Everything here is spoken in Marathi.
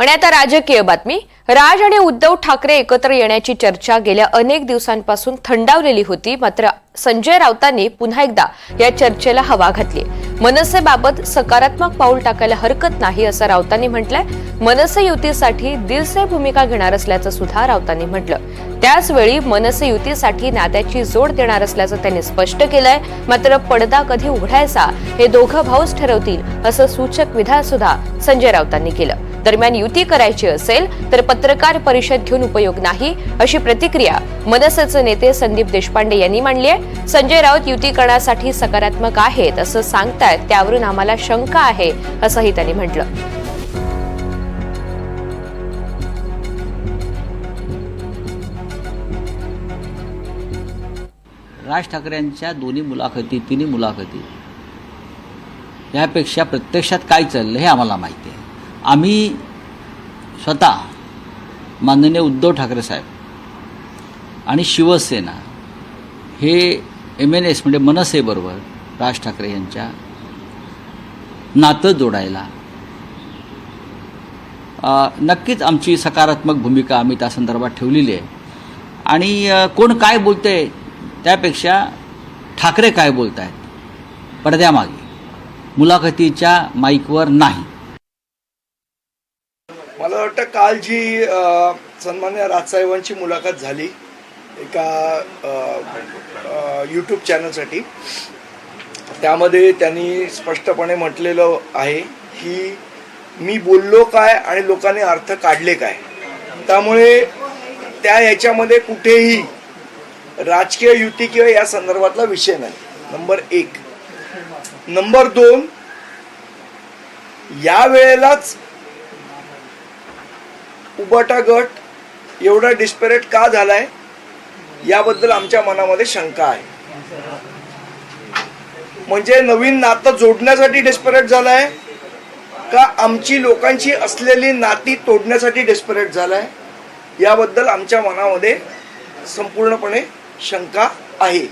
आणि आता राजकीय बातमी. राज आणि उद्धव ठाकरे एकत्र येण्याची चर्चा गेल्या अनेक दिवसांपासून थंडावलेली होती मात्र संजय राऊतांनी पुन्हा एकदा या चर्चेला हवा घातली. मनसेबाबत सकारात्मक पाऊल टाकायला हरकत नाही असं राऊतांनी म्हटलंय. मनसे युतीसाठी दिलसे भूमिका घेणार असल्याचं सुद्धा राऊतांनी म्हटलं. त्याचवेळी मनसे युतीसाठी नात्याची जोड देणार असल्याचं त्यांनी स्पष्ट केलंय. मात्र पडदा कधी उघडायचा हे दोघं भाऊच ठरवतील असं सूचक विधान सुद्धा संजय राऊतांनी केलं. दरम्यान युती करायची असेल तर पत्रकार परिषद घेऊन उपयोग नाही अशी प्रतिक्रिया मनसेचे नेते संदीप देशपांडे यांनी मांडली आहे. संजय राऊत युती करण्यासाठी सकारात्मक आहेत असं सांगतायत त्यावरून आम्हाला शंका आहे असंही त्यांनी म्हटलं. राज ठाकरेंच्या दोन्ही मुलाखती तिन्ही मुलाखती यापेक्षा प्रत्यक्षात काय चाललं हे आम्हाला माहिती आहे. आम्ही स्वतः माननीय उद्धव ठाकरे साहेब आणि शिवसेना हे एम एन एस म्हणजे मनसेबरोबर राज ठाकरे यांच्या नातं जोडायला नक्कीच आमची सकारात्मक भूमिका आम्ही त्या संदर्भात ठेवलेली आहे. आणि कोण काय बोलतंय त्यापेक्षा ठाकरे काय बोलत आहेत पडद्यामागे मुलाखतीच्या माईकवर नाही. मला वाटतं काल जी सन्मान्य राजसाहेबांची मुलाखत झाली एका यूट्यूब चॅनलसाठी त्यामध्ये त्यांनी स्पष्टपणे म्हटलेलं आहे की मी बोललो काय आणि लोकांनी अर्थ काढले काय. त्यामुळे त्या ह्याच्यामध्ये कुठेही राजकीय युती किंवा या संदर्भातला विषय नाही. नंबर एक. नंबर दोन या वेळेलाच उबाटा गट एवढा डिस्परेट का झालाय? याबद्दल आमच्या मनामध्ये शंका आहे. म्हणजे नवीन नातं जोडण्यासाठी डेस्परेट झालाय? का आमची लोकांची असलेली नाती तोडण्यासाठी डेस्परेट झालाय? याबद्दल आमच्या मनामध्ये संपूर्णपणे शंका आहे.